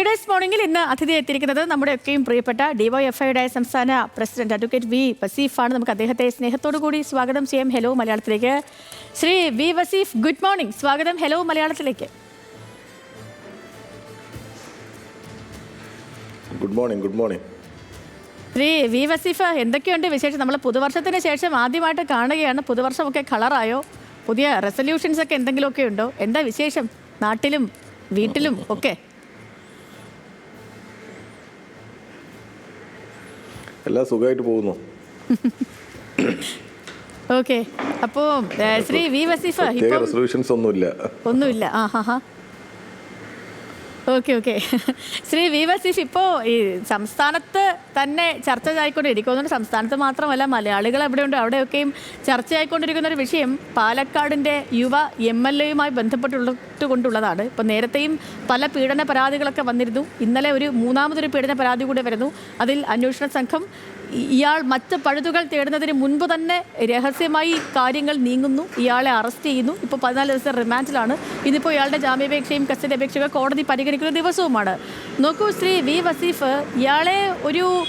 Leaders മോർണിംഗിൽ ഇന്ന് അതിഥി എത്തിയിരിക്കുന്നത് നമ്മുടെ ഒക്കെയും പ്രിയപ്പെട്ട ഡിവൈഎഫ്ഐയുടെ സംസ്ഥാന പ്രസിഡന്റ് അഡ്വക്കേറ്റ് വി വസീഫാണ്. നമുക്ക് അദ്ദേഹത്തെ സ്നേഹത്തോടു കൂടി സ്വാഗതം ചെയ്യാം ഹലോ മലയാളത്തിലേക്ക്. Shri V Vaseef good morning സ്വാഗതം ഹലോ മലയാളത്തിലേക്ക്. Good morning good morning Shri V Vaseef എന്തൊക്കെയുണ്ട് വിശേഷം? നമ്മൾ പുതുവർഷത്തിന് ശേഷം ആദ്യമായിട്ട് കാണുകയാണ്. പുതുവർഷമൊക്കെ കളറായോ? പുതിയ റെസൊല്യൂഷൻസ് ഒക്കെ എന്തെങ്കിലുമൊക്കെ ഉണ്ടോ? എന്താ വിശേഷം? നാട്ടിലും വീട്ടിലും ഒക്കെ? എല്ലാം സുഖമായിട്ട് പോകുന്നു. ഓക്കെ അപ്പോ ശ്രീ വി വസീഫ് റെസൊല്യൂഷൻസ് ഒന്നുമില്ല. ഒന്നുമില്ല. ആ ഹാ ഹാ okay okay. Shri V Vaseef ഇപ്പോൾ ഈ സംസ്ഥാനത്ത് തന്നെ ചർച്ച ആയിക്കൊണ്ടിരിക്കുന്നുണ്ട് സംസ്ഥാനത്ത് മാത്രമല്ല മലയാളികൾ എവിടെയുണ്ട് അവിടെയൊക്കെയും ചർച്ചയായിക്കൊണ്ടിരിക്കുന്ന ഒരു വിഷയം പാലക്കാടിന്റെ യുവ എം എൽ എയുമായി ബന്ധപ്പെട്ടുകൊണ്ടുള്ളതാണ് ഇപ്പോൾ നേരത്തെയും പല പീഡന പരാതികളൊക്കെ വന്നിരുന്നു. ഇന്നലെ ഒരു മൂന്നാമതൊരു പീഡന പരാതി കൂടി വരുന്നു. അതിൽ അന്വേഷണ സംഘം ഇയാൾ മറ്റ് പഴുതുകൾ തേടുന്നതിന് മുൻപ് തന്നെ രഹസ്യമായി കാര്യങ്ങൾ നീങ്ങുന്നു. ഇയാളെ അറസ്റ്റ് ചെയ്യുന്നു. ഇപ്പോൾ പതിനാല് ദിവസം റിമാൻഡിലാണ്. ഇതിപ്പോൾ ഇയാളുടെ ജാമ്യാപേക്ഷയും കസ്റ്റഡി അപേക്ഷയൊക്കെ കോടതി പരിഗണിക്കുന്ന ദിവസവുമാണ്. നോക്കൂ ശ്രീ വി വസീഫ് ഇയാളെ ഒരു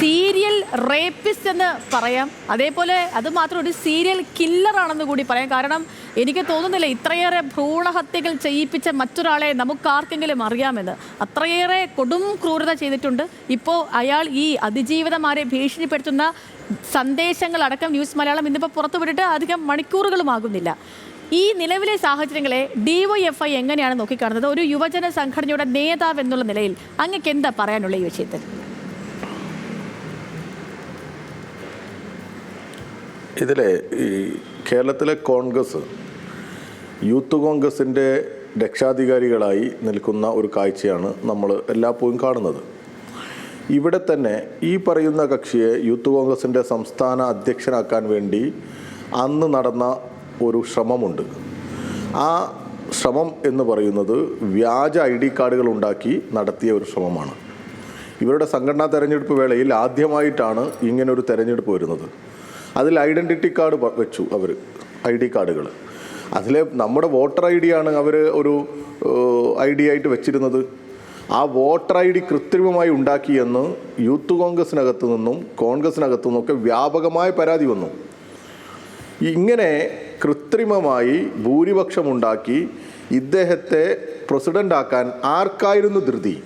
സീരിയൽ റേപ്പിസ്റ്റ് എന്ന് പറയാം. അതേപോലെ അത് മാത്രം ഒരു സീരിയൽ കില്ലറാണെന്ന് കൂടി പറയാം. കാരണം എനിക്ക് തോന്നുന്നില്ല ഇത്രയേറെ ഭ്രൂണഹത്യകൾ ചെയ്യിപ്പിച്ച മറ്റൊരാളെ നമുക്കാർക്കെങ്കിലും അറിയാമെന്ന്. അത്രയേറെ കൊടും ക്രൂരത ചെയ്തിട്ടുണ്ട്. ഇപ്പോൾ അയാൾ ഈ അതിജീവിതമാരെ ഭീഷണിപ്പെടുത്തുന്ന സന്ദേശങ്ങളടക്കം ന്യൂസ് മലയാളം ഇന്നിപ്പോൾ പുറത്തുവിട്ടിട്ട് അധികം മണിക്കൂറുകളുമാകുന്നില്ല. ഈ നിലവിലെ സാഹചര്യങ്ങളെ ഡിവൈഎഫ്ഐ എങ്ങനെയാണ് നോക്കിക്കാണുന്നത്? ഒരു യുവജന സംഘടനയുടെ നേതാവ് എന്നുള്ള നിലയിൽ അങ്ങക്ക് എന്താ പറയാനുള്ള ഈ വിഷയത്തിൽ? ഇതിലെ ഈ കേരളത്തിലെ കോൺഗ്രസ് യൂത്ത് കോൺഗ്രസിന്റെ രക്ഷാധികാരികളായി നിൽക്കുന്ന ഒരു കാഴ്ചയാണ് നമ്മൾ എല്ലാപ്പോഴും കാണുന്നത്. ഇവിടെ തന്നെ ഈ പറയുന്ന കക്ഷിയെ യൂത്ത് കോൺഗ്രസിന്റെ സംസ്ഥാന അധ്യക്ഷനാക്കാൻ വേണ്ടി അന്ന് നടന്ന ഒരു ശ്രമമുണ്ട്. ആ ശ്രമം എന്ന് പറയുന്നത് വ്യാജ ഐ ഡി കാർഡുകൾ ഉണ്ടാക്കി നടത്തിയ ഒരു ശ്രമമാണ്. ഇവരുടെ സംഘടനാ തെരഞ്ഞെടുപ്പ് വേളയിൽ ആദ്യമായിട്ടാണ് ഇങ്ങനൊരു തെരഞ്ഞെടുപ്പ് വരുന്നത്. അതിൽ ഐഡന്റിറ്റി കാർഡ് വെച്ചു അവർ ഐ ഡി കാർഡുകൾ. അതിലെ നമ്മുടെ വോട്ടർ ഐ ഡിയാണ് അവർ ഒരു ഐ ഡി ആയിട്ട് വെച്ചിരുന്നത്. ആ വോട്ടർ ഐ ഡി കൃത്രിമമായി ഉണ്ടാക്കിയെന്ന് യൂത്ത് കോൺഗ്രസിനകത്ത് നിന്നും കോൺഗ്രസിനകത്തു നിന്നൊക്കെ വ്യാപകമായ പരാതി വന്നു. ഇങ്ങനെ കൃത്രിമമായി ഭൂരിപക്ഷമുണ്ടാക്കി ഇദ്ദേഹത്തെ പ്രസിഡന്റ് ആക്കാൻ ആർക്കായിരുന്നു ധൃതി?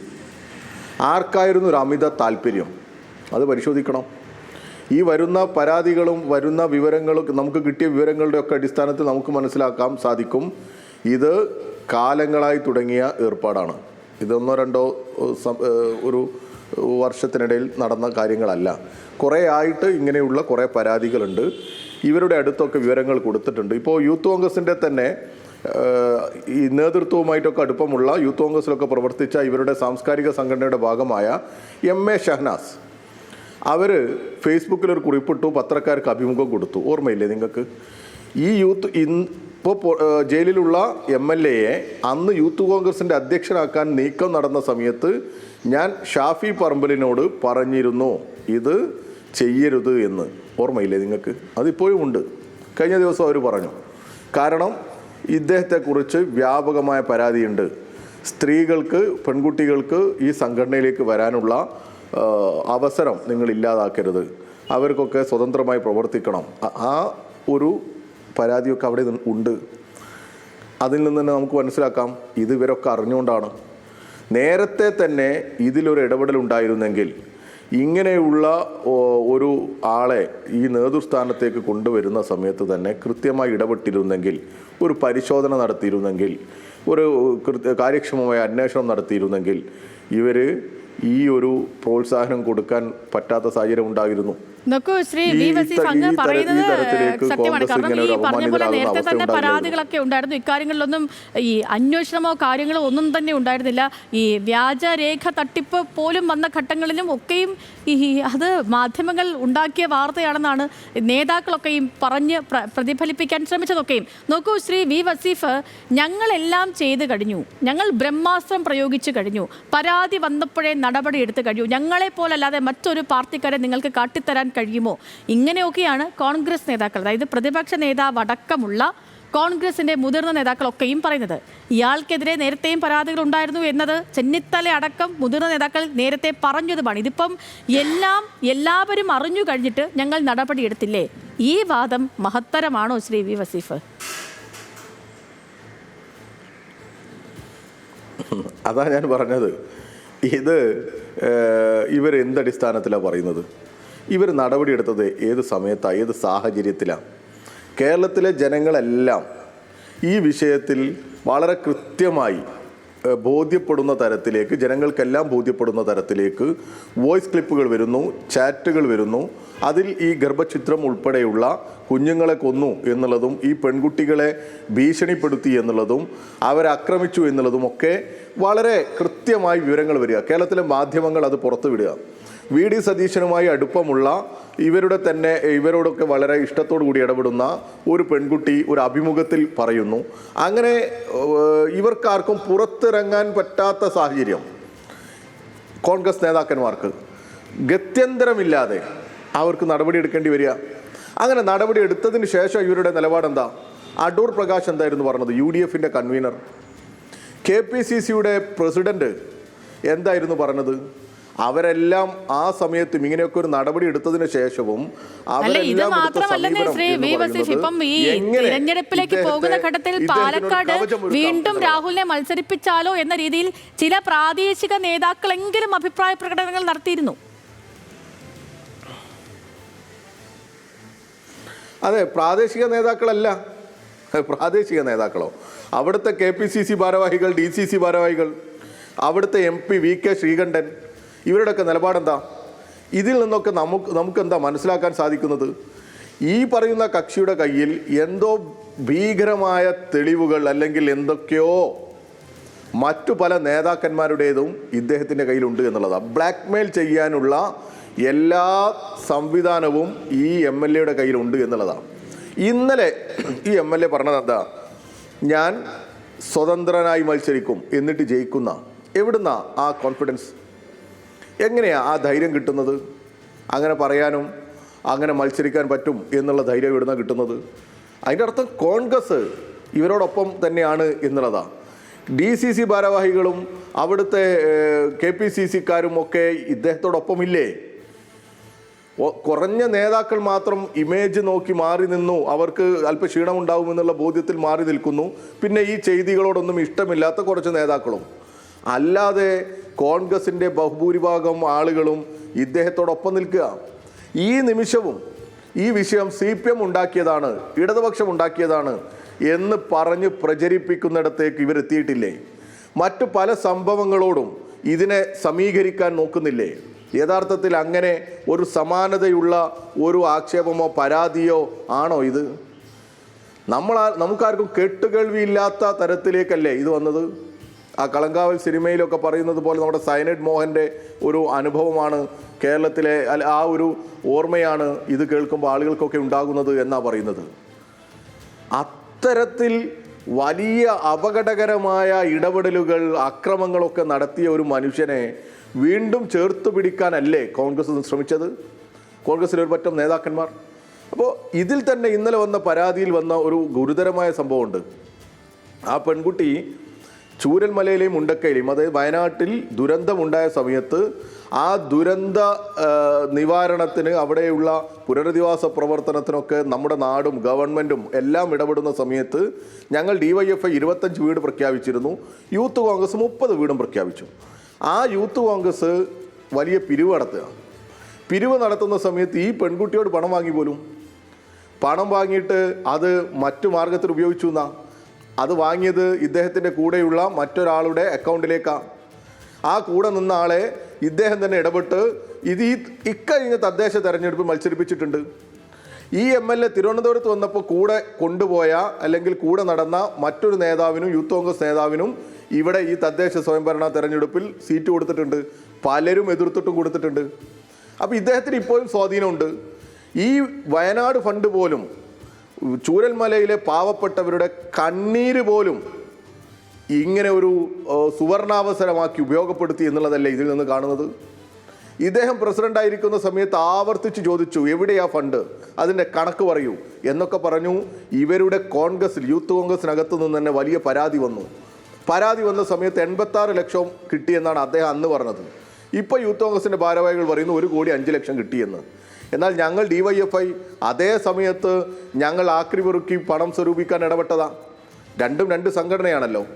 ആർക്കായിരുന്നു ഒരു അമിത താല്പര്യം? അത് പരിശോധിക്കണം. ഈ വരുന്ന പരാതികളും വരുന്ന വിവരങ്ങളും നമുക്ക് കിട്ടിയ വിവരങ്ങളുടെ ഒക്കെ അടിസ്ഥാനത്തിൽ നമുക്ക് മനസ്സിലാക്കാൻ സാധിക്കും. ഇത് കാലങ്ങളായി തുടങ്ങിയ ഏർപ്പാടാണ്. ഇതൊന്നോ രണ്ടോ ഒരു വർഷത്തിനിടയിൽ നടന്ന കാര്യങ്ങളല്ല. കുറേ ആയിട്ട് ഇങ്ങനെയുള്ള കുറേ പരാതികളുണ്ട്. ഇവരുടെ അടുത്തൊക്കെ വിവരങ്ങൾ കൊടുത്തിട്ടുണ്ട്. ഇപ്പോൾ യൂത്ത് കോൺഗ്രസിന്റെ തന്നെ ഈ നേതൃത്വവുമായിട്ടൊക്കെ അടുപ്പമുള്ള യൂത്ത് കോൺഗ്രസിലൊക്കെ പ്രവർത്തിച്ച ഇവരുടെ സാംസ്കാരിക സംഘടനയുടെ ഭാഗമായ എം എ ഷഹ്നാസ്. അവർ ഫേസ്ബുക്കിൽ ഒരു കുറിപ്പിട്ടു പത്രക്കാർക്ക് അഭിമുഖം കൊടുത്തു. ഓർമ്മയില്ലേ നിങ്ങൾക്ക്? ഈ യൂത്ത് ഇപ്പോൾ ജയിലിലുള്ള എം എൽ എയെ അന്ന് യൂത്ത് കോൺഗ്രസിന്റെ അധ്യക്ഷനാക്കാൻ നീക്കം നടന്ന സമയത്ത് ഞാൻ ഷാഫി പറമ്പലിനോട് പറഞ്ഞിരുന്നു ഇത് ചെയ്യരുത് എന്ന്. ഓർമ്മയില്ലേ നിങ്ങൾക്ക്? അതിപ്പോഴും ഉണ്ട്. കഴിഞ്ഞ ദിവസം അവർ പറഞ്ഞു. കാരണം ഇദ്ദേഹത്തെക്കുറിച്ച് വ്യാപകമായ പരാതിയുണ്ട്. സ്ത്രീകൾക്ക് പെൺകുട്ടികൾക്ക് ഈ സംഘടനയിലേക്ക് വരാനുള്ള അവസരം നിങ്ങൾ ഇല്ലാതാക്കരുത്. അവർക്കൊക്കെ സ്വതന്ത്രമായി പ്രവർത്തിക്കണം. ആ- ഒരു പരാതിയൊക്കെ അവിടെ ഉണ്ട്. അതിൽ നിന്ന് തന്നെ നമുക്ക് മനസ്സിലാക്കാം ഇത് ഇവരൊക്കെ അറിഞ്ഞുകൊണ്ടാണ്. നേരത്തെ തന്നെ ഇതിലൊരു ഇടപെടൽ ഉണ്ടായിരുന്നെങ്കിൽ ഇങ്ങനെയുള്ള ഒരു ആളെ ഈ നേതൃസ്ഥാനത്തേക്ക് കൊണ്ടുവരുന്ന സമയത്ത് തന്നെ കൃത്യമായി ഇടപെട്ടിരുന്നെങ്കിൽ ഒരു പരിശോധന നടത്തിയിരുന്നെങ്കിൽ ഒരു കാര്യക്ഷമമായ അന്വേഷണം നടത്തിയിരുന്നെങ്കിൽ ഇവർ ഈ ഒരു പ്രോത്സാഹനം കൊടുക്കാൻ പറ്റാത്ത സാഹചര്യം ഉണ്ടായിരുന്നു. നോക്കൂ ശ്രീ വി വസീഫ് അങ്ങ് പറയുന്നത് സത്യമാണ്. കാരണം ഈ പറഞ്ഞ പോലെ നേരത്തെ തന്നെ പരാതികളൊക്കെ ഉണ്ടായിരുന്നു. ഇക്കാര്യങ്ങളിലൊന്നും ഈ അന്വേഷണമോ കാര്യങ്ങളോ ഒന്നും തന്നെ ഉണ്ടായിരുന്നില്ല. ഈ വ്യാജരേഖ തട്ടിപ്പ് പോലും വന്ന ഘട്ടങ്ങളിലും ഒക്കെയും ഈ അത് മാധ്യമങ്ങൾ ഉണ്ടാക്കിയ വാർത്തയാണെന്നാണ് നേതാക്കളൊക്കെയും പറഞ്ഞ് പ്രതിഫലിപ്പിക്കാൻ ശ്രമിച്ചതൊക്കെയും. നോക്കൂ ശ്രീ വി വസീഫ് ഞങ്ങളെല്ലാം ചെയ്തു കഴിഞ്ഞു. ഞങ്ങൾ ബ്രഹ്മാസ്ത്രം പ്രയോഗിച്ചു കഴിഞ്ഞു. പരാതി വന്നപ്പോഴേ നടപടി എടുത്തു കഴിഞ്ഞു. ഞങ്ങളെ പോലല്ലാതെ മറ്റൊരു പാർട്ടിക്കാരെ നിങ്ങൾക്ക് കാട്ടിത്തരാൻ കഴിയുമോ? ഇങ്ങനെയൊക്കെയാണ് കോൺഗ്രസ് നേതാക്കൾ അതായത് പ്രതിപക്ഷ നേതാവ് അടക്കമുള്ള കോൺഗ്രസിന്റെ മുതിർന്ന നേതാക്കളൊക്കെയും പറയുന്നത്. ഇയാൾക്കെതിരെ നേരത്തെയും പരാതികൾ ഉണ്ടായിരുന്നു എന്നത് ചെന്നിത്തല അടക്കം മുതിർന്ന നേതാക്കൾ നേരത്തെ പറഞ്ഞതുമാണ്. ഇതിപ്പം എല്ലാം എല്ലാവരും അറിഞ്ഞു കഴിഞ്ഞിട്ട് ഞങ്ങൾ നടപടിയെടുത്തില്ലേ ഈ വാദം മഹത്തരമാണോ ശ്രീ വി വസീഫ്? അതാ ഞാൻ പറഞ്ഞത്. ഇത് ഇവരെന്തടിസ്ഥാനത്തിലാണ് പറയുന്നത്? ഇവർ നടപടിയെടുത്തത് ഏത് സമയത്താണ് ഏത് സാഹചര്യത്തിലാണ് കേരളത്തിലെ ജനങ്ങളെല്ലാം ഈ വിഷയത്തിൽ വളരെ കൃത്യമായി ബോധ്യപ്പെടുന്ന തരത്തിലേക്ക് ജനങ്ങൾക്കെല്ലാം ബോധ്യപ്പെടുന്ന തരത്തിലേക്ക് വോയിസ് ക്ലിപ്പുകൾ വരുന്നു ചാറ്റുകൾ വരുന്നു. അതിൽ ഈ ഗർഭചിത്രം ഉൾപ്പെടെയുള്ള കുഞ്ഞുങ്ങളെ കൊന്നു എന്നുള്ളതും ഈ പെൺകുട്ടികളെ ഭീഷണിപ്പെടുത്തി എന്നുള്ളതും അവരെ ആക്രമിച്ചു എന്നുള്ളതും ഒക്കെ വളരെ കൃത്യമായി വിവരങ്ങൾ വരിക. കേരളത്തിലെ മാധ്യമങ്ങൾ അത് പുറത്തുവിടുക. വി ഡി സതീശനുമായി അടുപ്പമുള്ള ഇവരുടെ തന്നെ ഇവരോടൊക്കെ വളരെ ഇഷ്ടത്തോടു കൂടി ഇടപെടുന്ന ഒരു പെൺകുട്ടി ഒരു അഭിമുഖത്തിൽ പറയുന്നു. അങ്ങനെ ഇവർക്കാർക്കും പുറത്തിറങ്ങാൻ പറ്റാത്ത സാഹചര്യം. കോൺഗ്രസ് നേതാക്കന്മാർക്ക്. ഗത്യന്തരമില്ലാതെ അവർക്ക് നടപടി എടുക്കേണ്ടി വരിക. അങ്ങനെ നടപടി എടുത്തതിന് ശേഷം ഇവരുടെ നിലപാടെന്താ? അടൂർ പ്രകാശ് എന്തായിരുന്നു പറഞ്ഞത്? യു ഡി എഫിന്റെ കൺവീനർ. കെ പി സി സിയുടെ പ്രസിഡന്റ് എന്തായിരുന്നു പറഞ്ഞത്? അവരെല്ലാം ആ സമയത്തും ഇങ്ങനെയൊക്കെ ഒരു നടപടി എടുത്തതിനു ശേഷവും ഇത് മാത്രമല്ലെന്നേ ശ്രീ വി വസീഫ് ഇപ്പം ഈ തിരഞ്ഞെടുപ്പിലേക്ക് പോകുന്ന ഘട്ടത്തിൽ പാലക്കാട് വീണ്ടും രാഹുലിനെ മത്സരിപ്പിച്ചാലോ എന്ന രീതിയിൽ ചില പ്രാദേശിക നേതാക്കളെങ്കിലും അഭിപ്രായ പ്രകടനങ്ങൾ നടത്തിയിരുന്നു. അതെ പ്രാദേശിക നേതാക്കളല്ല. പ്രാദേശിക നേതാക്കളോ? അവിടുത്തെ കെ പി സി സി ഭാരവാഹികൾ ഡി സി സി ഭാരവാഹികൾ അവിടുത്തെ M P V K Sreekandan ഇവരുടെയൊക്കെ നിലപാടെന്താ? ഇതിൽ നിന്നൊക്കെ നമുക്ക് നമുക്കെന്താ മനസ്സിലാക്കാൻ സാധിക്കുന്നത്? ഈ പറയുന്ന കക്ഷിയുടെ കയ്യിൽ എന്തോ ഭീകരമായ തെളിവുകൾ അല്ലെങ്കിൽ എന്തൊക്കെയോ മറ്റു പല നേതാക്കന്മാരുടേതും ഇദ്ദേഹത്തിന്റെ കയ്യിലുണ്ട് എന്നുള്ളതാണ് ബ്ലാക്ക്മെയിൽ ചെയ്യാനുള്ള എല്ലാ സംവിധാനവും ഈ എം എൽ എയുടെ കയ്യിലുണ്ട് എന്നുള്ളതാണ് ഇന്നലെ ഈ എം എൽ എ പറഞ്ഞത് എന്താ ഞാൻ സ്വതന്ത്രനായി മത്സരിക്കും എന്നിട്ട് ജയിക്കുന്ന. എവിടുന്ന ആ കോൺഫിഡൻസ് എങ്ങനെയാ ആ ധൈര്യം കിട്ടുന്നത്? അങ്ങനെ പറയാനും അങ്ങനെ മത്സരിക്കാൻ പറ്റും എന്നുള്ള ധൈര്യം എവിടുന്ന കിട്ടുന്നത്? അതിന്റെ അർത്ഥം കോൺഗ്രസ് ഇവരോടൊപ്പം തന്നെയാണ് എന്നുള്ളതാണ് ഡി സി സി ഭാരവാഹികളും അവിടുത്തെ കെ പി സി സിക്കാരും ഒക്കെ ഇദ്ദേഹത്തോടൊപ്പമില്ലേ? കുറഞ്ഞ നേതാക്കൾ മാത്രം ഇമേജ് നോക്കി മാറി നിന്നു. അവർക്ക് അല്പ ക്ഷീണമുണ്ടാവുമെന്നുള്ള ബോധ്യത്തിൽ മാറി നിൽക്കുന്നു. പിന്നെ ഈ ചെയ്തികളോടൊന്നും ഇഷ്ടമില്ലാത്ത കുറച്ച് നേതാക്കളും. അല്ലാതെ കോൺഗ്രസിന്റെ ബഹുഭൂരിഭാഗം ആളുകളും ഇദ്ദേഹത്തോടൊപ്പം നിൽക്കുക. ഈ നിമിഷവും ഈ വിഷയം സി പി എം ഉണ്ടാക്കിയതാണ് ഇടതുപക്ഷം ഉണ്ടാക്കിയതാണ് എന്ന് പറഞ്ഞ് പ്രചരിപ്പിക്കുന്നിടത്തേക്ക് ഇവരെത്തിയിട്ടില്ലേ മറ്റു പല സംഭവങ്ങളോടും ഇതിനെ സമീകരിക്കാൻ നോക്കുന്നില്ലേ? യഥാർത്ഥത്തിൽ അങ്ങനെ ഒരു സമാനതയുള്ള ഒരു ആക്ഷേപമോ പരാതിയോ ആണോ ഇത്? നമ്മൾ നമുക്കാർക്കും കേട്ടുകേൾവിയില്ലാത്ത തരത്തിലേക്കല്ലേ ഇത് വന്നത്? ആ കളങ്കാവൽ സിനിമയിലൊക്കെ പറയുന്നത് പോലെ നമ്മുടെ സൈനഡ് മോഹന്റെ ഒരു അനുഭവമാണ് കേരളത്തിലെ ആ ഒരു ഓർമ്മയാണ് ഇത് കേൾക്കുമ്പോൾ ആളുകൾക്കൊക്കെ ഉണ്ടാകുന്നത് എന്നാണ് പറയുന്നത്. അത്തരത്തിൽ വലിയ അപകടകരമായ ഇടപെടലുകൾ അക്രമങ്ങളൊക്കെ നടത്തിയ ഒരു മനുഷ്യനെ വീണ്ടും ചേർത്ത് പിടിക്കാനല്ലേ കോൺഗ്രസ് ശ്രമിച്ചത്? കോൺഗ്രസിലെ ഒരു പറ്റം നേതാക്കന്മാർ. അപ്പോൾ ഇതിൽ തന്നെ ഇന്നലെ വന്ന പരാതിയിൽ വന്ന ഒരു ഗുരുതരമായ സംഭവമുണ്ട്. ആ പെൺകുട്ടി ചൂരൽമലയിലെയും മുണ്ടക്കയിലെയും അതായത് വയനാട്ടിൽ ദുരന്തമുണ്ടായ സമയത്ത് ആ ദുരന്ത നിവാരണത്തിന് അവിടെയുള്ള പുനരധിവാസ പ്രവർത്തനത്തിനൊക്കെ നമ്മുടെ നാടും ഗവൺമെന്റും എല്ലാം ഇടപെടുന്ന സമയത്ത് ഞങ്ങൾ ഡി വൈ എഫ് ഐ ഇരുപത്തഞ്ച് വീട് പ്രഖ്യാപിച്ചിരുന്നു. യൂത്ത് കോൺഗ്രസ് മുപ്പത് വീടും പ്രഖ്യാപിച്ചു. ആ യൂത്ത് കോൺഗ്രസ് വലിയ പിരിവ് നടത്തുക. പിരിവ് നടത്തുന്ന സമയത്ത് ഈ പെൺകുട്ടിയോട് പണം വാങ്ങി പോലും. പണം വാങ്ങിയിട്ട് അത് മറ്റു മാർഗത്തിൽ ഉപയോഗിച്ചു എന്നാ? അത് വാങ്ങിയത് ഇദ്ദേഹത്തിന്റെ കൂടെയുള്ള മറ്റൊരാളുടെ അക്കൗണ്ടിലേക്കാണ് ആ കൂടെ നിന്ന ആളെ ഇദ്ദേഹം തന്നെ ഇടപെട്ട് ഇത് ഈ ഇക്കഴിഞ്ഞ തദ്ദേശ തെരഞ്ഞെടുപ്പ് മത്സരിപ്പിച്ചിട്ടുണ്ട്. ഈ എം എൽ എ തിരുവനന്തപുരത്ത് വന്നപ്പോൾ കൂടെ കൊണ്ടുപോയ അല്ലെങ്കിൽ കൂടെ നടന്ന മറ്റൊരു നേതാവിനും യൂത്ത് കോൺഗ്രസ് നേതാവിനും ഇവിടെ ഈ തദ്ദേശ സ്വയംഭരണ തെരഞ്ഞെടുപ്പിൽ സീറ്റ് കൊടുത്തിട്ടുണ്ട്. പലരും എതിർത്തിട്ടും കൊടുത്തിട്ടുണ്ട്. അപ്പോൾ ഇദ്ദേഹത്തിന് ഇപ്പോഴും സ്വാധീനമുണ്ട്. ഈ വയനാട് ഫണ്ട് പോലും ചൂരൽമലയിലെ പാവപ്പെട്ടവരുടെ കണ്ണീര് പോലും ഇങ്ങനെ ഒരു സുവർണാവസരമാക്കി ഉപയോഗപ്പെടുത്തി എന്നുള്ളതല്ലേ ഇതിൽ നിന്ന് കാണുന്നത്? ഇദ്ദേഹം പ്രസിഡന്റ് ആയിരിക്കുന്ന സമയത്ത് ആവർത്തിച്ച് ചോദിച്ചു എവിടെയാ ഫണ്ട്? അതിന്റെ കണക്ക് പറയൂ. എന്നൊക്കെ പറഞ്ഞു ഇവരുടെ കോൺഗ്രസിൽ യൂത്ത് കോൺഗ്രസിനകത്തു നിന്ന് തന്നെ വലിയ പരാതി വന്നു. പരാതി വന്ന സമയത്ത് എൺപത്താറ് ലക്ഷം കിട്ടിയെന്നാണ് അദ്ദേഹം അന്ന് പറഞ്ഞത്. ഇപ്പോൾ യൂത്ത് കോൺഗ്രസിന്റെ ഭാരവാഹികൾ പറയുന്നു ഒരു കോടി അഞ്ച് ലക്ഷം കിട്ടിയെന്ന്. എന്നാൽ ഞങ്ങൾ ഡിവൈഎഫ്ഐ അതേ സമയത്ത് ഞങ്ങൾ ആക്രി പെറുക്കി പണം സ്വരൂപിക്കാൻ ഇടപെട്ടതാ. രണ്ടും രണ്ട് സംഘടനയാണല്ലോ.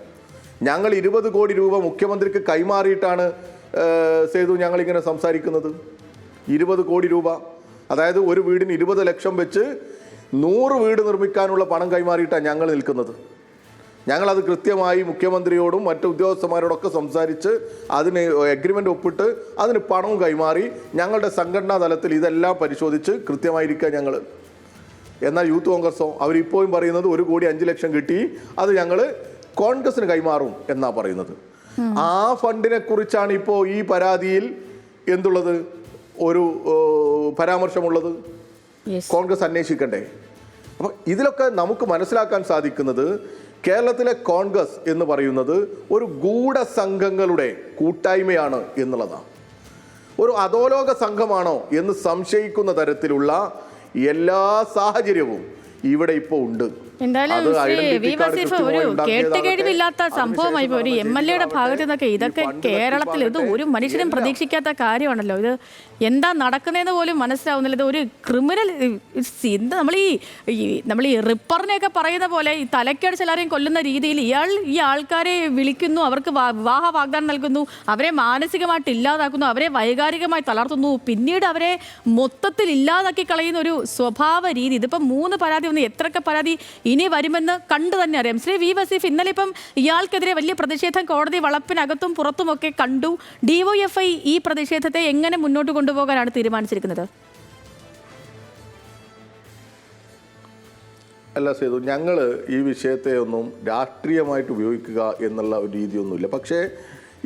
ഞങ്ങൾ ഇരുപത് കോടി രൂപ മുഖ്യമന്ത്രിക്ക് കൈമാറിയിട്ടാണ് സേതു ഞങ്ങളിങ്ങനെ സംസാരിക്കുന്നത്. ഇരുപത് കോടി രൂപ. അതായത് ഒരു വീടിന് ഇരുപത് ലക്ഷം വെച്ച് നൂറ് വീട് നിർമ്മിക്കാനുള്ള പണം കൈമാറിയിട്ടാണ് ഞങ്ങൾ നിൽക്കുന്നത്. ഞങ്ങളത് കൃത്യമായി മുഖ്യമന്ത്രിയോടും മറ്റു ഉദ്യോഗസ്ഥന്മാരോടൊക്കെ സംസാരിച്ച് അതിന് എഗ്രിമെന്റ് ഒപ്പിട്ട് അതിന് പണവും കൈമാറി ഞങ്ങളുടെ സംഘടനാ തലത്തിൽ ഇതെല്ലാം പരിശോധിച്ച് കൃത്യമായിരിക്കുക ഞങ്ങൾ എന്നാൽ യൂത്ത് കോൺഗ്രസോ അവരിപ്പോഴും പറയുന്നത് ഒരു കോടി അഞ്ച് ലക്ഷം കിട്ടി അത് ഞങ്ങൾ കോൺഗ്രസിന് കൈമാറും എന്നാണ് പറയുന്നത്. ആ ഫണ്ടിനെ കുറിച്ചാണ് ഇപ്പോൾ ഈ പരാതിയിൽ എന്തുള്ളത്? ഒരു പരാമർശമുള്ളത്? കോൺഗ്രസ് അന്വേഷിക്കണ്ടേ? അപ്പം ഇതിലൊക്കെ നമുക്ക് മനസ്സിലാക്കാൻ സാധിക്കുന്നത് കേരളത്തിലെ കോൺഗ്രസ് എന്ന് പറയുന്നത് ഒരു ഗൂഢസംഘങ്ങളുടെ കൂട്ടായ്മയാണ് എന്നുള്ളതാണ്. ഒരു അധോലോക സംഘമാണോ എന്ന് സംശയിക്കുന്ന തരത്തിലുള്ള എല്ലാ സാഹചര്യവും ഇവിടെ ഇപ്പോൾ ഉണ്ട്. എന്തായാലും ഒരു കേട്ടുകേഴ്വില്ലാത്ത സംഭവമായി ഒരു എം എൽ എയുടെ ഭാഗത്ത് നിന്നൊക്കെ ഇതൊക്കെ കേരളത്തിൽ ഇത് ഒരു മനുഷ്യനും പ്രതീക്ഷിക്കാത്ത കാര്യമാണല്ലോ. ഇത് എന്താ നടക്കുന്നതെന്ന് പോലും മനസ്സിലാവുന്നില്ല. ഇത് ഒരു ക്രിമിനൽ എന്താ നമ്മൾ ഈ നമ്മൾ ഈ റിപ്പറിനെയൊക്കെ പറയുന്ന പോലെ ഈ തലക്കടിച്ച് എല്ലാവരെയും കൊല്ലുന്ന രീതിയിൽ ഇയാൾ ഈ ആൾക്കാരെ വിളിക്കുന്നു അവർക്ക് വിവാഹ വാഗ്ദാനം നൽകുന്നു അവരെ മാനസികമായിട്ട് ഇല്ലാതാക്കുന്നു അവരെ വൈകാരികമായി തളർത്തുന്നു. പിന്നീട് അവരെ മൊത്തത്തിൽ ഇല്ലാതാക്കി കളയുന്ന ഒരു സ്വഭാവ രീതി. ഇതിപ്പം മൂന്ന് പരാതി ഒന്ന് എത്രയൊക്കെ പരാതി ഇനി വരുമെന്ന് കണ്ടു തന്നെ അറിയാം. ശ്രീ വി വസീഫ് ഇന്നലെ ഇപ്പം ഇയാൾക്കെതിരെ വലിയ പ്രതിഷേധം കോടതി വളപ്പിനകത്തും പുറത്തുമൊക്കെ കണ്ടു. ഡിവൈഎഫ്ഐ ഈ പ്രതിഷേധത്തെ എങ്ങനെ മുന്നോട്ട് കൊണ്ടുപോകാനാണ് തീരുമാനിച്ചിരിക്കുന്നത്? അല്ല സേതു ഞങ്ങൾ ഈ വിഷയത്തെ ഒന്നും രാഷ്ട്രീയമായിട്ട് ഉപയോഗിക്കുക എന്നുള്ള ഒരു രീതിയൊന്നുമില്ല. പക്ഷേ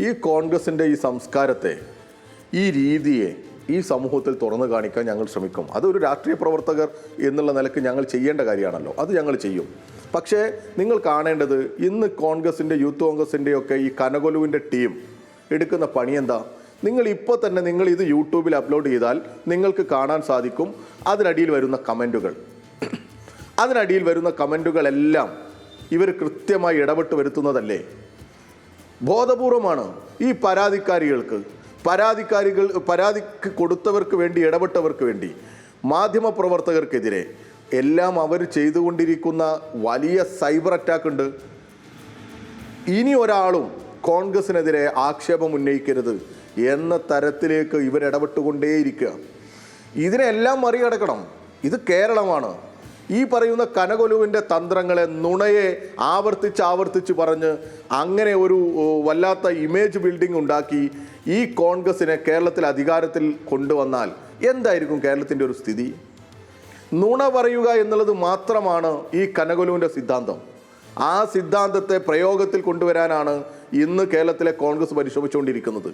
ഈ കോൺഗ്രസിന്റെ ഈ സംസ്കാരത്തെ ഈ രീതിയെ ഈ സമൂഹത്തിൽ തുറന്നു കാണിക്കാൻ ഞങ്ങൾ ശ്രമിക്കും. അതൊരു രാഷ്ട്രീയ പ്രവർത്തകർ എന്നുള്ള നിലയ്ക്ക് ഞങ്ങൾ ചെയ്യേണ്ട കാര്യമാണല്ലോ. അത് ഞങ്ങൾ ചെയ്യും. പക്ഷേ നിങ്ങൾ കാണേണ്ടത് ഇന്ന് കോൺഗ്രസിന്റെ യൂത്ത് കോൺഗ്രസിന്റെ ഒക്കെ ഈ കനകൊലുവിന്റെ ടീം എടുക്കുന്ന പണി എന്താ? നിങ്ങൾ ഇപ്പോൾ തന്നെ നിങ്ങൾ ഇത് യൂട്യൂബിൽ അപ്ലോഡ് ചെയ്താൽ നിങ്ങൾക്ക് കാണാൻ സാധിക്കും. അതിനടിയിൽ വരുന്ന കമന്റുകൾ അതിനടിയിൽ വരുന്ന കമന്റുകളെല്ലാം ഇവർ കൃത്യമായി ഇടപെട്ട് വരുത്തുന്നതല്ലേ? ബോധപൂർവമാണ് ഈ പരാതിക്കാരികൾക്ക് പരാതിക്കാരികൾ പരാതിക്ക് കൊടുത്തവർക്ക് വേണ്ടി ഇടപെട്ടവർക്ക് വേണ്ടി മാധ്യമ പ്രവർത്തകർക്കെതിരെ എല്ലാം അവർ ചെയ്തുകൊണ്ടിരിക്കുന്ന വലിയ സൈബർ അറ്റാക്ക് ഉണ്ട്. ഇനി ഒരാളും കോൺഗ്രസിനെതിരെ ആക്ഷേപം ഉന്നയിക്കരുത് എന്ന തരത്തിലേക്ക് ഇവരിടപെട്ടുകൊണ്ടേയിരിക്കുക ഇതിനെല്ലാം മറികടക്കണം. ഇത് കേരളമാണ്. ഈ പറയുന്ന കനകൊലുവിന്റെ തന്ത്രങ്ങളെ നുണയെ ആവർത്തിച്ച് ആവർത്തിച്ച് പറഞ്ഞ് അങ്ങനെ ഒരു വല്ലാത്ത ഇമേജ് ബിൽഡിംഗ് ഉണ്ടാക്കി ഈ കോൺഗ്രസിനെ കേരളത്തിൽ അധികാരത്തിൽ കൊണ്ടുവന്നാൽ എന്തായിരിക്കും കേരളത്തിന്റെ ഒരു സ്ഥിതി? നുണ പറയുക എന്നുള്ളത് മാത്രമാണ് ഈ കനകൊലുവിന്റെ സിദ്ധാന്തം. ആ സിദ്ധാന്തത്തെ പ്രയോഗത്തിൽ കൊണ്ടുവരാനാണ് ഇന്ന് കേരളത്തിലെ കോൺഗ്രസ് പരിശോധിച്ചുകൊണ്ടിരിക്കുന്നത്.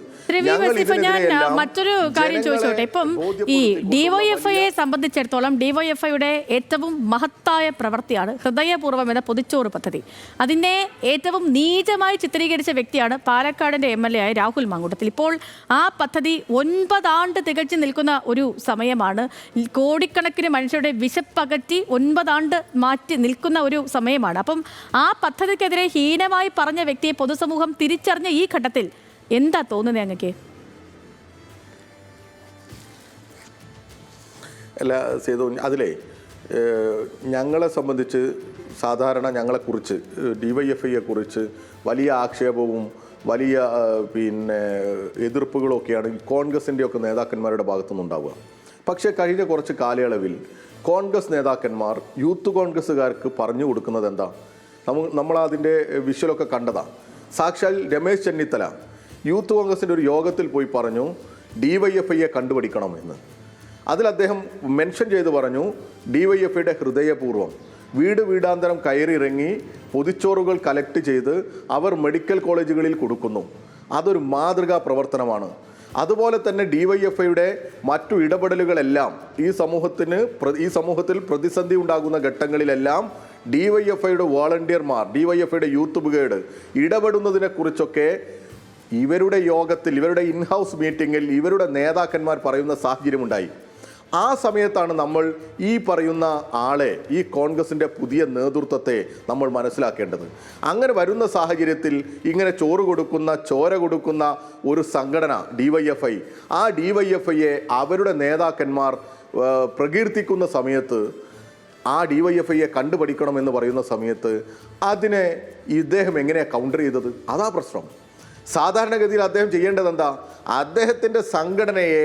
ഞാൻ മറ്റൊരു കാര്യം ചോദിച്ചോട്ടെ. ഇപ്പം ഈ ഡിവൈഎഫ്ഐയെ സംബന്ധിച്ചിടത്തോളം ഡിവൈഎഫ്ഐയുടെ ഏറ്റവും മഹത്തായ പ്രവൃത്തിയാണ് ഹൃദയപൂർവം എന്ന പൊതിച്ചോറ് പദ്ധതി. അതിനെ ഏറ്റവും നീചമായി ചിത്രീകരിച്ച വ്യക്തിയാണ് പാലക്കാടിന്റെ എം എൽ എ ആയ രാഹുൽ മാങ്കൂട്ടത്തിൽ. ഇപ്പോൾ ആ പദ്ധതി ഒൻപതാണ്ട് തികച്ചു നിൽക്കുന്ന ഒരു സമയമാണ്. കോടിക്കണക്കിന് മനുഷ്യരുടെ വിശപ്പകറ്റി ഒൻപതാണ്ട് മാറ്റി നിൽക്കുന്ന ഒരു സമയമാണ്. അപ്പം ആ പദ്ധതിക്കെതിരെ ഹീനമായി പറഞ്ഞ വ്യക്തിയെ പൊതുസമൂഹം തിരിച്ചറിഞ്ഞ ഈ ഘട്ടത്തിൽ എന്താ തോന്നുന്നത് അങ്ങക്ക്? അല്ല സേതു അതിലേ ഞങ്ങളെ സംബന്ധിച്ച് സാധാരണ ഞങ്ങളെക്കുറിച്ച് ഡി വൈ എഫ് ഐയെ കുറിച്ച് വലിയ ആക്ഷേപവും വലിയ പിന്നെ എതിർപ്പുകളൊക്കെയാണ് ഒക്കെയാണ് ഈ കോൺഗ്രസിന്റെ ഒക്കെ നേതാക്കന്മാരുടെ ഭാഗത്തുനിന്നുണ്ടാവുക. പക്ഷേ കഴിഞ്ഞ കുറച്ച് കാലയളവിൽ കോൺഗ്രസ് നേതാക്കന്മാർ യൂത്ത് കോൺഗ്രസ്സുകാർക്ക് പറഞ്ഞു കൊടുക്കുന്നത് എന്താ നമ്മ നമ്മൾ നമ്മളതിന്റെ വിഷ്വലൊക്കെ കണ്ടതാണ് സാക്ഷാൽ രമേശ് ചെന്നിത്തല യൂത്ത് കോൺഗ്രസിന്റെ ഒരു യോഗത്തിൽ പോയി പറഞ്ഞു ഡി വൈ എഫ് ഐയെ കണ്ടുപിടിക്കണമെന്ന്. അതിൽ അദ്ദേഹം മെൻഷൻ ചെയ്ത് പറഞ്ഞു ഡി വൈ എഫ് ഐയുടെ ഹൃദയപൂർവം വീട് വീടാന്തരം കയറിയിറങ്ങി പൊതിച്ചോറുകൾ കലക്ട് ചെയ്ത് അവർ മെഡിക്കൽ കോളേജുകളിൽ കൊടുക്കുന്നു. അതൊരു മാതൃകാ പ്രവർത്തനമാണ്. അതുപോലെ തന്നെ ഡി വൈ എഫ് ഐയുടെ മറ്റു ഇടപെടലുകളെല്ലാം ഈ സമൂഹത്തിന് ഈ സമൂഹത്തിൽ പ്രതിസന്ധി ഉണ്ടാകുന്ന ഘട്ടങ്ങളിലെല്ലാം ഡി വൈ എഫ് ഐയുടെ വോളണ്ടിയർമാർ ഡി വൈ എഫ് ഐയുടെ യൂത്ത് ബ്രിഗേഡ് ഇടപെടുന്നതിനെ കുറിച്ചൊക്കെ ഇവരുടെ യോഗത്തിൽ ഇവരുടെ ഇൻഹൗസ് മീറ്റിങ്ങിൽ ഇവരുടെ നേതാക്കന്മാർ പറയുന്ന സാഹചര്യമുണ്ടായി ആ സമയത്താണ് നമ്മൾ ഈ പറയുന്ന ആളെ ഈ കോൺഗ്രസിന്റെ പുതിയ നേതൃത്വത്തെ നമ്മൾ മനസ്സിലാക്കേണ്ടത്. അങ്ങനെ വരുന്ന സാഹചര്യത്തിൽ ഇങ്ങനെ ചോറ് കൊടുക്കുന്ന ചോര കൊടുക്കുന്ന ഒരു സംഘടന ഡി വൈ എഫ് ഐ ആ ഡി വൈ എഫ് ഐയെ അവരുടെ നേതാക്കന്മാർ പ്രകീർത്തിക്കുന്ന സമയത്ത് ആ ഡി വൈ എഫ് ഐയെ കണ്ടുപഠിക്കണം എന്ന് പറയുന്ന സമയത്ത് അതിനെ ഇദ്ദേഹം എങ്ങനെയാണ് കൗണ്ടർ ചെയ്തത്? അതാ പ്രശ്നം. സാധാരണഗതിയിൽ അദ്ദേഹം ചെയ്യേണ്ടത് എന്താ? അദ്ദേഹത്തിന്റെ സംഘടനയെ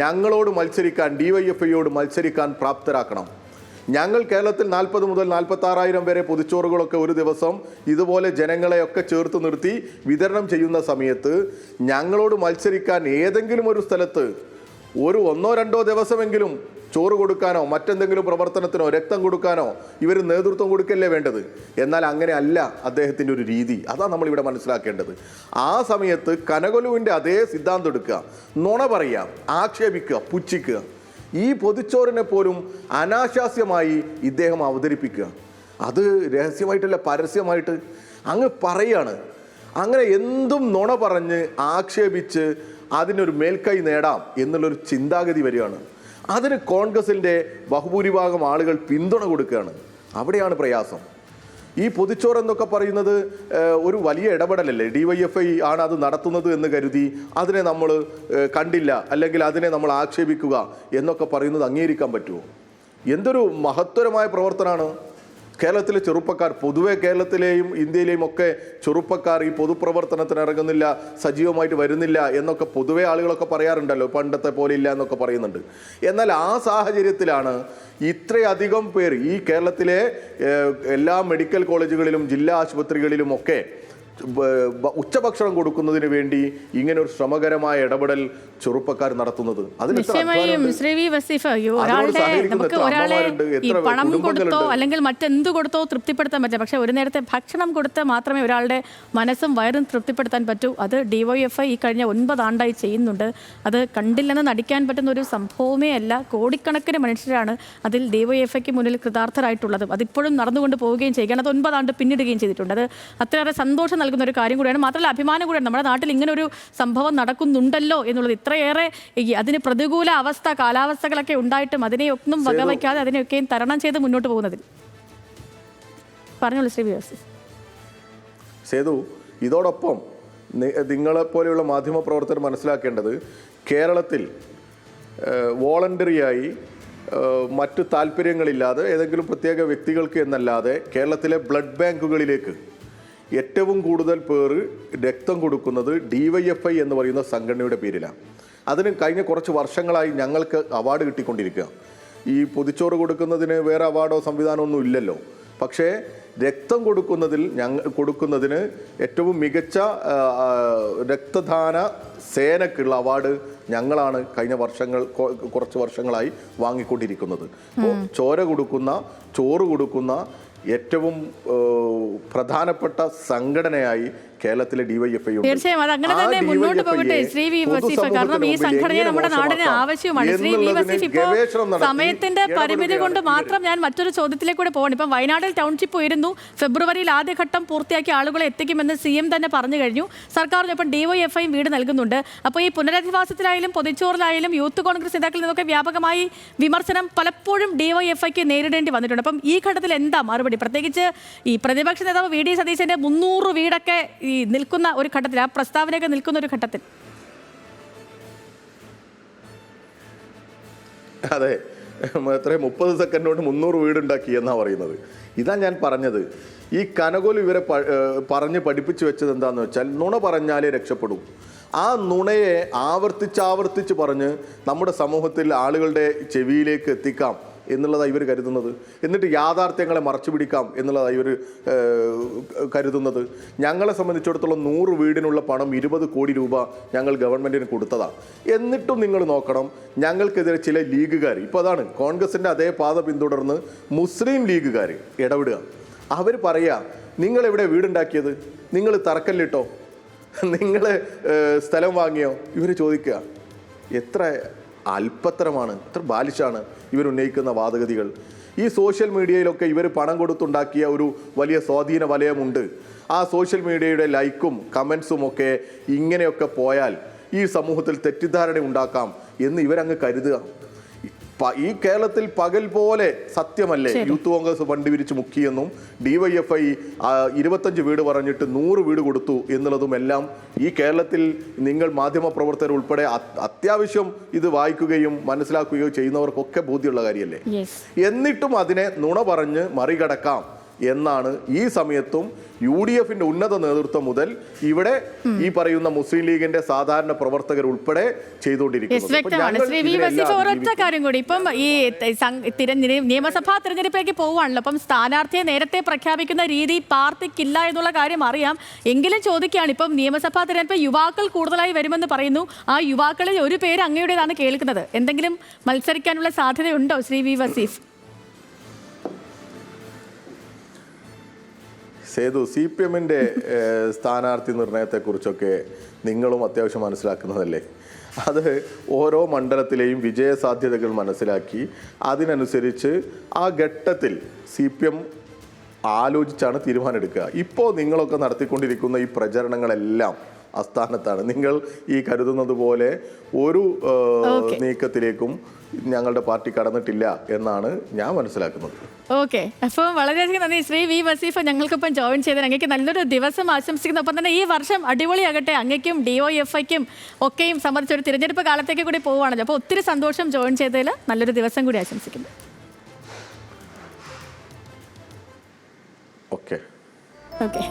ഞങ്ങളോട് മത്സരിക്കാൻ ഡി വൈ എഫ് ഐയോട് മത്സരിക്കാൻ പ്രാപ്തരാക്കണം. ഞങ്ങൾ കേരളത്തിൽ നാൽപ്പത് മുതൽ നാൽപ്പത്തി ആറായിരം വരെ പൊതിച്ചോറുകളൊക്കെ ഒരു ദിവസം ഇതുപോലെ ജനങ്ങളെയൊക്കെ ചേർത്ത് നിർത്തി വിതരണം ചെയ്യുന്ന സമയത്ത് ഞങ്ങളോട് മത്സരിക്കാൻ ഏതെങ്കിലും ഒരു സ്ഥലത്ത് ഒരു ഒന്നോ രണ്ടോ ദിവസമെങ്കിലും ചോറ് കൊടുക്കാനോ മറ്റെന്തെങ്കിലും പ്രവർത്തനത്തിനോ രക്തം കൊടുക്കാനോ ഇവർ നേതൃത്വം കൊടുക്കല്ലേ വേണ്ടത്? എന്നാൽ അങ്ങനെ അല്ല അദ്ദേഹത്തിന്റെ ഒരു രീതി. അതാണ് നമ്മളിവിടെ മനസ്സിലാക്കേണ്ടത്. ആ സമയത്ത് കനകൊലുവിന്റെ അതേ സിദ്ധാന്തം എടുക്കുക. നുണ പറയുക ആക്ഷേപിക്കുക പുച്ഛിക്കുക. ഈ പൊതിച്ചോറിനെ പോലും അനാശാസ്യമായി ഇദ്ദേഹം അവതരിപ്പിക്കുക. അത് രഹസ്യമായിട്ടല്ല പരസ്യമായിട്ട് അങ്ങ് പറയാണ്. അങ്ങനെ എന്തും നുണ പറഞ്ഞ് ആക്ഷേപിച്ച് അതിനൊരു മേൽക്കൈ നേടാം എന്നുള്ളൊരു ചിന്താഗതി വരികയാണ്. അതിന് കോൺഗ്രസിന്റെ ബഹുഭൂരിഭാഗം ആളുകൾ പിന്തുണ കൊടുക്കുകയാണ്. അവിടെയാണ് പ്രയാസം. ഈ പൊതിച്ചോറ് എന്നൊക്കെ പറയുന്നത് ഒരു വലിയ ഇടപെടലല്ലേ? ഡി വൈ എഫ് ഐ ആണ് അത് നടത്തുന്നത് എന്ന് കരുതി അതിനെ നമ്മൾ കണ്ടില്ല അല്ലെങ്കിൽ അതിനെ നമ്മൾ ആക്ഷേപിക്കുക എന്നൊക്കെ പറയുന്നത് അംഗീകരിക്കാൻ പറ്റുമോ? എന്തൊരു മഹത്തരമായ പ്രവർത്തനമാണ് കേരളത്തിലെ ചെറുപ്പക്കാർ പൊതുവേ കേരളത്തിലെയും ഇന്ത്യയിലെയും ഒക്കെ ചെറുപ്പക്കാർ ഈ പൊതുപ്രവർത്തനത്തിന് ഇറങ്ങുന്നില്ല സജീവമായിട്ട് വരുന്നില്ല എന്നൊക്കെ പൊതുവേ ആളുകളൊക്കെ പറയാറുണ്ടല്ലോ പണ്ടത്തെ പോലെ ഇല്ല എന്നൊക്കെ പറയുന്നുണ്ട്. എന്നാൽ ആ സാഹചര്യത്തിലാണ് ഇത്രയധികം പേർ ഈ കേരളത്തിലെ എല്ലാ മെഡിക്കൽ കോളേജുകളിലും ജില്ലാ ആശുപത്രികളിലും ഒക്കെ ബ- ബ- ഉച്ചഭക്ഷണം കൊടുക്കുന്നതിന് വേണ്ടി ഇങ്ങനെ ഒരു ശ്രമകരമായ ഇടപെടൽ ചെറുപ്പക്കാർ നടത്തുന്നത്. നിശ്ചയമായും അധ്വാനമുണ്ട്? ശ്രീ വി വസീഫ് അയ്യോ അതിനോട് ഒരാളുടെ നമുക്ക് ഒരാളെ ഈ പണം കൊടുത്തോ അല്ലെങ്കിൽ മറ്റെന്ത് കൊടുത്തോ തൃപ്തിപ്പെടുത്താൻ പറ്റില്ല. പക്ഷെ ഒരു നേരത്തെ ഭക്ഷണം കൊടുത്ത് മാത്രമേ ഒരാളുടെ മനസ്സും വയറും തൃപ്തിപ്പെടുത്താൻ പറ്റൂ. അത് ഡിവൈഎഫ്ഐ ഈ കഴിഞ്ഞ ഒൻപത് ആണ്ടായി ചെയ്യുന്നുണ്ട്. അത് കണ്ടില്ലെന്ന് നടിക്കാൻ പറ്റുന്ന ഒരു സംഭവമേ അല്ല. കോടിക്കണക്കിന് മനുഷ്യരാണ് അതിൽ ഡിവൈഎഫ്ഐക്ക് മുന്നിൽ കൃതാർത്ഥരായിട്ടുള്ളത്. അതിപ്പോഴും നടന്നുകൊണ്ട് പോവുകയും ചെയ്യുകയാണ് അത് ഒൻപതാണ്ട് പിന്നിടുകയും ചെയ്തിട്ടുണ്ട്. അത് അത്രയേറെ സന്തോഷം നൽകുന്ന ഒരു കാര്യം കൂടിയാണ്. മാത്രമല്ല അഭിമാനം കൂടിയാണ്. നമ്മുടെ നാട്ടിൽ ഇങ്ങനെ ഒരു സംഭവം നടക്കുന്നുണ്ടല്ലോ എന്നുള്ളത്. ഇത്രയേറെ അതിന് പ്രതികൂല അവസ്ഥ കാലാവസ്ഥകളൊക്കെ ഉണ്ടായിട്ടും അതിനെയൊന്നും വകവയ്ക്കാതെ അതിനെയൊക്കെയും തരണം ചെയ്ത് മുന്നോട്ട് പോകുന്നതിൽ. പറഞ്ഞോളൂ ശ്രീ വിവാസി സേതു ഇതോടൊപ്പം നിങ്ങളെ പോലെയുള്ള മാധ്യമ പ്രവർത്തകർ മനസ്സിലാക്കേണ്ടത് കേരളത്തിൽ വോളണ്ടറിയായി മറ്റു താല്പര്യങ്ങളില്ലാതെ ഏതെങ്കിലും പ്രത്യേക വ്യക്തികൾക്ക് എന്നല്ലാതെ കേരളത്തിലെ ബ്ലഡ് ബാങ്കുകളിലേക്ക് ഏറ്റവും കൂടുതൽ പേർ രക്തം കൊടുക്കുന്നത് ഡി വൈ എഫ് ഐ എന്ന് പറയുന്ന സംഘടനയുടെ പേരിലാണ്. അതിന് കഴിഞ്ഞ കുറച്ച് വർഷങ്ങളായി ഞങ്ങൾക്ക് അവാർഡ് കിട്ടിക്കൊണ്ടിരിക്കുക. ഈ പൊതിച്ചോറ് കൊടുക്കുന്നതിന് വേറെ അവാർഡോ സംവിധാനമൊന്നും ഇല്ലല്ലോ. പക്ഷേ രക്തം കൊടുക്കുന്നതിൽ ഞങ്ങൾ കൊടുക്കുന്നതിന് ഏറ്റവും മികച്ച രക്തദാന സേനക്കുള്ള അവാർഡ് ഞങ്ങളാണ് കഴിഞ്ഞ വർഷങ്ങൾ കുറച്ച് വർഷങ്ങളായി വാങ്ങിക്കൊണ്ടിരിക്കുന്നത്. അപ്പോൾ ചോര കൊടുക്കുന്ന ചോറ് കൊടുക്കുന്ന ഏറ്റവും പ്രധാനപ്പെട്ട സംഘടനയായി കേരളത്തിലെ ഡിവൈഎഫ്ഐ തീർച്ചയായും അത് അങ്ങനെ തന്നെ മുന്നോട്ട് പോകട്ടെ. ശ്രീ വി വസീഫ്. കാരണം ഈ സംഘടനയെ നമ്മുടെ നാടിന് ആവശ്യമാണ് ശ്രീ വി വസീഫ് ഇപ്പോൾ സമയത്തിന്റെ പരിമിതി കൊണ്ട് മാത്രം ഞാൻ മറ്റൊരു ചോദ്യത്തിലേക്ക് കൂടെ പോകണം ഇപ്പം വയനാട്ടിൽ ടൗൺഷിപ്പ് ഉയരുന്നു. ഫെബ്രുവരിയിൽ ആദ്യഘട്ടം പൂർത്തിയാക്കി ആളുകളെ എത്തിക്കുമെന്ന് സി എം തന്നെ പറഞ്ഞു കഴിഞ്ഞു. സർക്കാരിനൊപ്പം ഡിവൈഎഫ്ഐയും വീട് നൽകുന്നുണ്ട്. അപ്പോൾ ഈ പുനരധിവാസത്തിലായാലും പൊതിച്ചോറിലായാലും യൂത്ത് കോൺഗ്രസ് നേതാക്കളിൽ നിന്നൊക്കെ വ്യാപകമായി വിമർശനം പലപ്പോഴും ഡിവൈഎഫ്ഐക്ക് നേരിടേണ്ടി വന്നിട്ടുണ്ട്. അപ്പം ഈ ഘട്ടത്തിൽ എന്താ മറുപടി? പ്രത്യേകിച്ച് ഈ പ്രതിപക്ഷ നേതാവ് വി. ഡി. സതീശന്റെ മുന്നൂറ് വീടൊക്കെ ഈ നിൽക്കുന്ന ഒരു ഘട്ടത്തിൽ ആ പ്രസ്താവനയൊക്കെ നിൽക്കുന്ന ഒരു ഘട്ടത്തിൽ. അതെ എത്ര മുപ്പത് സെക്കൻഡ് കൊണ്ട് മുന്നൂറ് വീടുണ്ടാക്കി എന്നാ പറയുന്നത്. ഇതാ ഞാൻ പറഞ്ഞത്. ഈ കനകോൽ ഇവരെ പറഞ്ഞ് പഠിപ്പിച്ചു വെച്ചത് എന്താന്ന് വെച്ചാൽ നുണ പറഞ്ഞാലേ രക്ഷപ്പെടും. ആ നുണയെ ആവർത്തിച്ച് ആവർത്തിച്ച് പറഞ്ഞ് നമ്മുടെ സമൂഹത്തിൽ ആളുകളുടെ ചെവിയിലേക്ക് എത്തിക്കാം. എന്നുള്ളതാണ് ഇവർ കരുതുന്നത്. എന്നിട്ട് യാഥാർത്ഥ്യങ്ങളെ മറച്ചു പിടിക്കാം എന്നുള്ളതാണ് ഇവർ കരുതുന്നത്. ഞങ്ങളെ സംബന്ധിച്ചിടത്തോളം നൂറ് വീടിനുള്ള പണം ഇരുപത് കോടി രൂപ ഞങ്ങൾ ഗവൺമെന്റിന് കൊടുത്തതാണ് എന്നിട്ടും നിങ്ങൾ നോക്കണം ഞങ്ങൾക്കെതിരെ ചില ലീഗുകാർ ഇപ്പോൾ അതാണ് കോൺഗ്രസിന്റെ അതേ പാത പിന്തുടർന്ന് മുസ്ലിം ലീഗുകാർ ഇടപെടുക. അവർ പറയുക നിങ്ങൾ എവിടെ വീടുണ്ടാക്കിയത്? നിങ്ങൾ തറക്കല്ലിട്ടോ? നിങ്ങൾ സ്ഥലം വാങ്ങിയോ? ഇവർ ചോദിക്കുക എത്ര അല്പത്തരമാണ് എത്ര ബാലിശാണ് ഇവരുന്നയിക്കുന്ന വാദഗതികൾ. ഈ സോഷ്യൽ മീഡിയയിലൊക്കെ ഇവർ പണം കൊടുത്തുണ്ടാക്കിയ ഒരു വലിയ സ്വാധീന വലയമുണ്ട്. ആ സോഷ്യൽ മീഡിയയുടെ ലൈക്കും കമൻസും ഒക്കെ ഇങ്ങനെയൊക്കെ പോയാൽ ഈ സമൂഹത്തിൽ തെറ്റിദ്ധാരണ ഉണ്ടാക്കാം എന്ന് ഇവരങ്ങ് കരുതുക. ഈ കേരളത്തിൽ പകൽ പോലെ സത്യമല്ലേ? യൂത്ത് കോൺഗ്രസ് വണ്ടി വിരിച്ച് മുക്കിയെന്നും ഡിവൈഎഫ്ഐ ഇരുപത്തഞ്ച് വീട് പറഞ്ഞിട്ട് നൂറ് വീട് കൊടുത്തു എന്നുള്ളതും എല്ലാം ഈ കേരളത്തിൽ നിങ്ങൾ മാധ്യമ പ്രവർത്തകർ ഉൾപ്പെടെ അത്- അത്യാവശ്യം ഇത് വായിക്കുകയും മനസ്സിലാക്കുകയോ ചെയ്യുന്നവർക്കൊക്കെ ബോധ്യമുള്ള കാര്യമല്ലേ? എന്നിട്ടും അതിനെ നുണ പറഞ്ഞ് മറികടക്കാം. എന്നാണ് ഈ സമയത്തും യു ഡി എഫിന്റെ ഉന്നത നേതൃത്വം മുതൽ ഇവിടെ ഈ പറയുന്ന മുസ്ലിം ലീഗിന്റെ സാധാരണ പ്രവർത്തകർ ഉൾപ്പെടെ ചെയ്തുകൊണ്ടിരിക്കുന്നത്. ഇപ്പം ഈ നിയമസഭാ തിരഞ്ഞെടുപ്പിലേക്ക് പോവുകയാണല്ലോ അപ്പം സ്ഥാനാർത്ഥിയെ നേരത്തെ പ്രഖ്യാപിക്കുന്ന രീതി പാർട്ടിക്കില്ല എന്നുള്ള കാര്യം അറിയാം. എങ്കിലും ചോദിക്കുകയാണ് ഇപ്പം നിയമസഭാ തിരഞ്ഞെടുപ്പ് യുവാക്കൾ കൂടുതലായി വരുമെന്ന് പറയുന്നു. ആ യുവാക്കളിൽ ഒരു പേര് അങ്ങയുടേതാണ് കേൾക്കുന്നത്. എന്തെങ്കിലും മത്സരിക്കാനുള്ള സാധ്യതയുണ്ടോ ശ്രീ വി വസീഫ് സേതു സി പി എമ്മിന്റെ സ്ഥാനാർത്ഥി നിർണയത്തെക്കുറിച്ചൊക്കെ നിങ്ങളും അത്യാവശ്യം മനസ്സിലാക്കുന്നതല്ലേ? അത് ഓരോ മണ്ഡലത്തിലെയും വിജയസാധ്യതകൾ മനസ്സിലാക്കി അതിനനുസരിച്ച് ആ ഘട്ടത്തിൽ സി പി എം ആലോചിച്ചാണ് തീരുമാനമെടുക്കുക. ഇപ്പോൾ നിങ്ങളൊക്കെ നടത്തിക്കൊണ്ടിരിക്കുന്ന ഈ പ്രചരണങ്ങളെല്ലാം അസ്ഥാനത്താണ് നിങ്ങൾ ഈ കരുതുന്നത് പോലെ ഒരു നീക്കത്തിലേക്കും ഞങ്ങളുടെ പാർട്ടി കടന്നിട്ടില്ല എന്നാണ് ഞാൻ മനസ്സിലാക്കുന്നത്. ഓക്കെ. അപ്പോൾ വളരെയധികം നന്ദി. ശ്രീ വി വസീഫ് ഞങ്ങൾക്കൊപ്പം ജോയിൻ ചെയ്തതിന് അങ്ങേക്ക് നല്ലൊരു ദിവസം ആശംസിക്കുന്നു. ഒപ്പം തന്നെ ഈ വർഷം അടിപൊളിയാകട്ടെ. അങ്ങേക്കും ഡി ഒ എഫ് ഐക്കും ഒക്കെയും സംബന്ധിച്ച് ഒരു തിരഞ്ഞെടുപ്പ് കാലത്തേക്ക് കൂടി പോവുകയാണല്ലോ. അപ്പോൾ ഒത്തിരി സന്തോഷം ജോയിൻ ചെയ്തതിൽ നല്ലൊരു ദിവസം കൂടി ആശംസിക്കുന്നു. ഓക്കെ. ഓക്കെ.